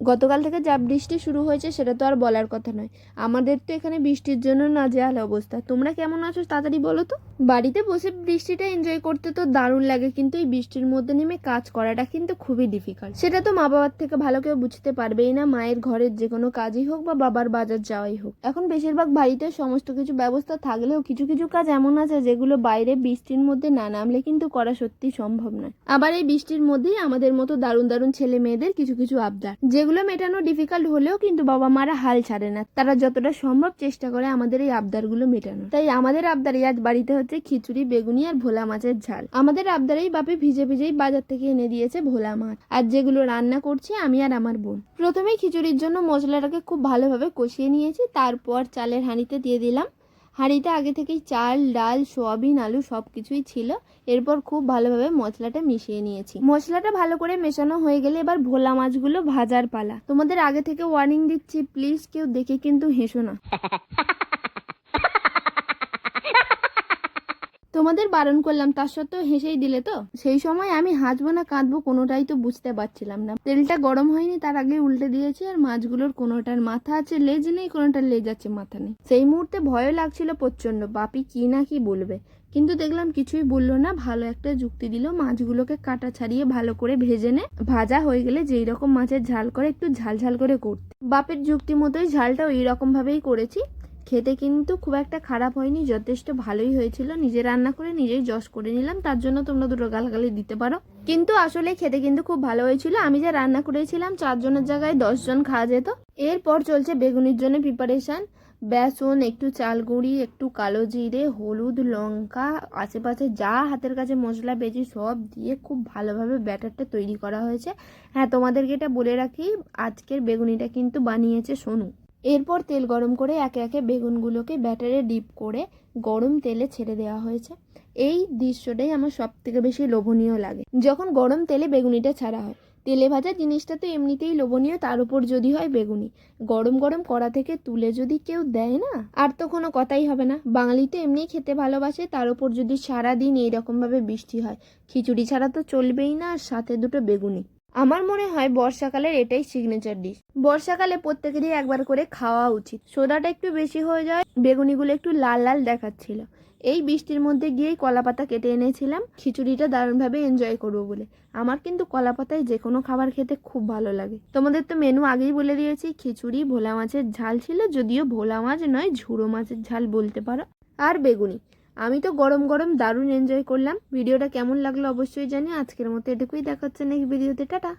গতকাল থেকে যা বৃষ্টি শুরু হয়েছে সেটা তো আর বলার কথা নয়। আমাদের তো এখানে বৃষ্টির জন্য না নাজেহাল অবস্থা। তোমরা কেমন আছো তাড়াতাড়ি বলো তো? বাড়িতে বসে বৃষ্টিটা এনজয় করতে তো দারুণ লাগে, কিন্তু এই বৃষ্টির মধ্যে নেমে কাজ করাটা কিন্তু খুবই ডিফিকাল্ট সেটা তো মা বাবার থেকে ভালো কেউ বুঝতে পারবেই না, মায়ের ঘরের যে কোনো কাজই হোক বা বাবার বাজার যাওয়াই হোক। এখন বেশিরভাগ বাড়িতে সমস্ত কিছু ব্যবস্থা থাকলেও কিছু কিছু কাজ এমন আছে যেগুলো বাইরে বৃষ্টির মধ্যে না নামলে কিন্তু করা সত্যি সম্ভব নয়। আবার এই বৃষ্টির মধ্যেই আমাদের মতো দারুণ দারুণ ছেলে মেয়েদের কিছু কিছু আবদার। যেগুলো মেটানো ডিফিকাল্ট হলেও কিন্তু বাবা মারা হাল ছাড়ে না। তারা যতটা সম্ভব চেষ্টা করে আমাদের এই আবদারগুলো মেটানো তাই আমাদের আবদারে আজ বাড়িতে হচ্ছে খিচুড়ি, বেগুনি আর ভোলা মাছের ঝাল। আমাদের আবদারেই বাপি ভিজে ভিজেই বাজার থেকে এনে দিয়েছে ভোলা মাছ। আর যেগুলো রান্না করছি আমি আর আমার বোন। প্রথমেই খিচুড়ির জন্য মশলাটাকে খুব ভালোভাবে কষিয়ে নিয়েছি, তারপর চালের হাঁড়িতে দিয়ে দিলাম। হাঁড়িতে আগে থেকেই চাল, ডাল, সোয়াবিন, আলু সব কিছুই ছিল। এরপর খুব ভালোভাবে মশলাটা মিশিয়ে নিয়েছি। মশলাটা ভালো করে মেশানো হয়ে গেলে এবার ভোলা মাছগুলো ভাজার পালা। তোমাদের আগে থেকে ওয়ার্নিং দিচ্ছি প্লিজ কেউ দেখে কিন্তু হেসো না। তোমাদের বারণ করলাম, তার সত্ত্বেও হেসেই দিলে তো? সেই সময় আমি হাসবো না কাঁদবো কোনোটাই তো বুঝতে পারছিলাম না। তেলটা গরম হয়নি, তার আগে উল্টে দিয়েছি আর মাছগুলোর কোনোটার মাথা আছে, লেজ নেই, কোনোটার লেজ আছে, মাথা নেই। সেই মুহূর্তে ভয় লাগছিল প্রচণ্ড বাপি কি না কি বলবে। কিন্তু দেখলাম কিছুই বলল না, ভালো একটা যুক্তি দিল, মাছগুলোকে কাটা ছাড়িয়ে ভালো করে ভেজে নে। ভাজা হয়ে গেলে যেই রকম মাছের ঝাল করে, একটু ঝাল ঝাল করে করতে। বাপের যুক্তি মতোই ঝালটা ওই রকম ভাবেই করেছি। খেতে কিন্তু খুব একটা খারাপ হয়নি, যথেষ্ট ভালোই হয়েছিল। নিজে রান্না করে নিজেই যশ করে নিলাম, তার জন্য তোমরা দুটো গালগালি দিতে পারো। কিন্তু আসলে খেতে কিন্তু খুব ভালো হয়েছিল, আমি যা রান্না করেছিলাম চারজনের জায়গায় দশজন খাওয়া যেত। এরপর চলছে বেগুনির জন্য প্রিপারেশন বেসন, একটু চাল গুঁড়ি একটু কালো জিরে, হলুদ, লঙ্কা, আশেপাশে যা হাতের কাছে মশলা পেয়েছি সব দিয়ে খুব ভালোভাবে ব্যাটারটা তৈরি করা হয়েছে। হ্যাঁ তোমাদেরকে এটা বলে রাখি, আজকের বেগুনিটা কিন্তু বানিয়েছে সোনু। এরপর তেল গরম করে একে একে বেগুনগুলোকে ব্যাটারে ডিপ করে গরম তেলে ছেড়ে দেওয়া হয়েছে। এই দৃশ্যটাই আমার সব থেকে বেশি লোভনীয় লাগে। যখন গরম তেলে বেগুনিটা ছাড়া হয়, তেলে ভাজা জিনিসটা তো এমনিতেই লোভনীয়, তার উপর যদি হয় বেগুনি। গরম গরম কড়া থেকে তুলে যদি কেউ দেয় না, আর তো কোনো কথাই হবে না। বাঙালি তো এমনিই খেতে ভালোবাসে, তার উপর যদি সারাদিন এইরকমভাবে বৃষ্টি হয়, খিচুড়ি ছাড়া তো চলবেই না, আর সাথে দুটো বেগুনি। আমার মনে হয় বর্ষাকালের এটাই সিগনেচার ডিশ বর্ষাকালে প্রত্যেকেরই একবার করে খাওয়া উচিত। সোডাটা একটু বেশি হয়ে যায়, বেগুনিগুলো একটু লাল লাল দেখাচ্ছিল। এই বৃষ্টির মধ্যে গিয়েই কলা পাতা কেটে এনেছিলাম। খিচুড়িটা দারুণভাবে এনজয় করব বলে। আমার কিন্তু কলা পাতায় যে কোনো খাবার খেতে খুব ভালো লাগে। তোমাদের তো মেনু আগেই বলে দিয়েছি, খিচুড়ি, ভোলা মাছের ঝাল ছিল, যদিও ভোলা মাছ নয়, ঝুড়ো মাছের ঝাল বলতে পারো। আর বেগুনি। আমি তো গরম গরম দারুণ এনজয় করলাম। ভিডিওটা কেমন লাগল অবশ্যই জানি আজকের মতো এটুকুই। দেখাচ্ছে নেক্সট ভিডিওতে টাটা।